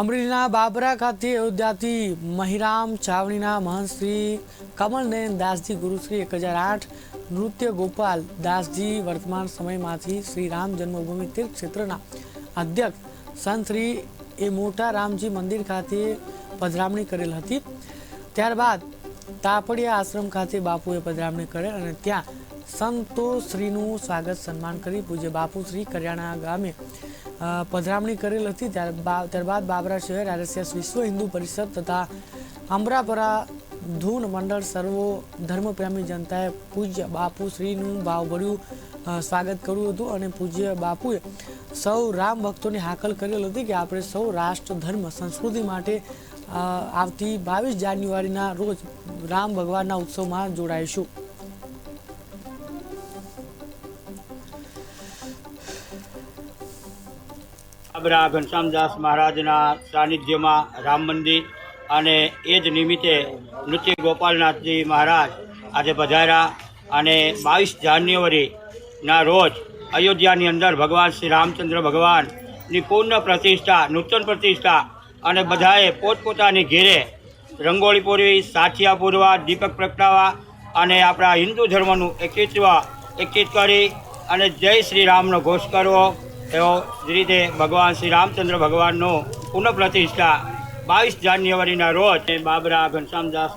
અમરેલીના બાબરા ખાતે અયોધ્યાથી મહિરામ ચાવણીના મહંત શ્રી કમલનયન દાસજી ગુરુશ્રી એક હજાર આઠ, નૃત્ય ગોપાલ દાસજી વર્તમાન સમયમાંથી શ્રી રામ જન્મભૂમિ તીર્થ ક્ષેત્રના અધ્યક્ષ. સંત શ્રી એ મોટા રામજી મંદિર ખાતે પધરામણી કરેલ હતી. ત્યારબાદ તાપડિયા આશ્રમ ખાતે બાપુએ પધરામણી કરેલ અને ત્યાં સંતોશ્રીનું સ્વાગત સન્માન કરી પૂજ્ય બાપુશ્રી કરિયાણા ગામે પધરામણી કરેલ હતી ત્યારબાદ બાબરા શહેર આરએસએસ વિશ્વ હિન્દુ પરિષદ તથા અમરાપરા ધૂન મંડળ સર્વો ધર્મપ્રેમી જનતાએ પૂજ્ય બાપુશ્રીનું ભાવભર્યું અ, સ્વાગત કર્યું હતું અને પૂજ્ય બાપુએ સૌ રામ ભક્તોને હાકલ કરેલ હતી કે આપણે સૌ રાષ્ટ્ર ધર્મ સંસ્કૃતિ માટે આવતી બાવીસ જાન્યુઆરીના રોજ રામ ભગવાનના ઉત્સવમાં જોડાઈશું. બાબરા ઘનશ્યામદાસ મહારાજના સાનિધ્યમાં રામ મંદિર અને એ જ નિમિત્તે નૃત્ય ગોપાલનાથજી મહારાજ આજે પધાર્યા અને બાવીસ જાન્યુઆરીના રોજ અયોધ્યાની અંદર ભગવાન શ્રી રામચંદ્ર ભગવાનની પૂર્ણ પ્રતિષ્ઠા, નૂતન પ્રતિષ્ઠા અને બધાએ પોતપોતાની ઘેરે રંગોળી પૂરવી સાથિયા પૂરવા, દીપક પ્રગટાવવા અને આપણા હિન્દુ ધર્મનું એકીત્વ એકીત કરી અને જય શ્રી રામનો ઘોષ કરવો. એવો જ રીતે ભગવાન શ્રી રામચંદ્ર ભગવાનનો પુનઃપ્રતિષ્ઠા બાવીસ જાન્યુઆરીના રોજ બાબરા ઘનશ્યામદાસ